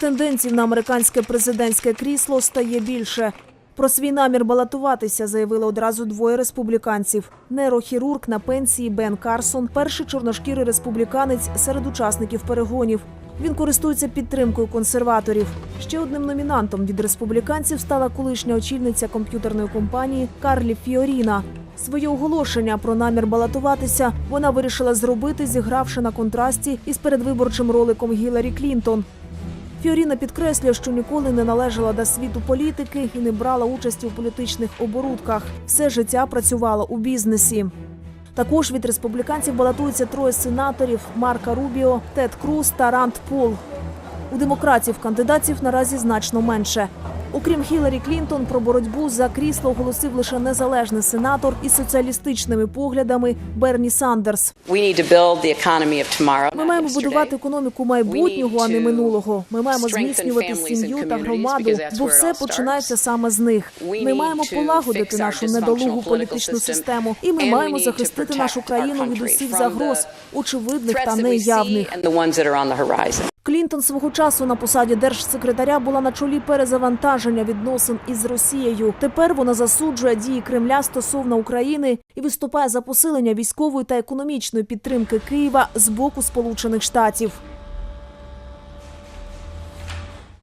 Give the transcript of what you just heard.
Претендентів на американське президентське крісло стає більше. Про свій намір балотуватися заявили одразу двоє республіканців. Нейрохірург на пенсії Бен Карсон, перший чорношкірий республіканець серед учасників перегонів. Він користується підтримкою консерваторів. Ще одним номінантом від республіканців стала колишня очільниця комп'ютерної компанії Карлі Фіоріна. Своє оголошення про намір балотуватися вона вирішила зробити, зігравши на контрасті із передвиборчим роликом Гіларі Клінтон. Фіоріна підкреслює, що ніколи не належала до світу політики і не брала участі у політичних оборудках. Все життя працювала у бізнесі. Також від республіканців балотуються троє сенаторів: Марка Рубіо, Тед Круз та Ранд Пол. У демократів кандидатів наразі значно менше. Окрім Хіларі Клінтон, про боротьбу за крісло оголосив лише незалежний сенатор із соціалістичними поглядами Берні Сандерс. Ми маємо будувати економіку майбутнього, а не минулого. Ми маємо зміцнювати сім'ю та громаду, бо все починається саме з них. Ми маємо полагодити нашу недолугу політичну систему, і ми маємо захистити нашу країну від усіх загроз, очевидних та неявних. Клінтон свого часу на посаді держсекретаря була на чолі перезавантаження відносин із Росією. Тепер вона засуджує дії Кремля стосовно України і виступає за посилення військової та економічної підтримки Києва з боку Сполучених Штатів.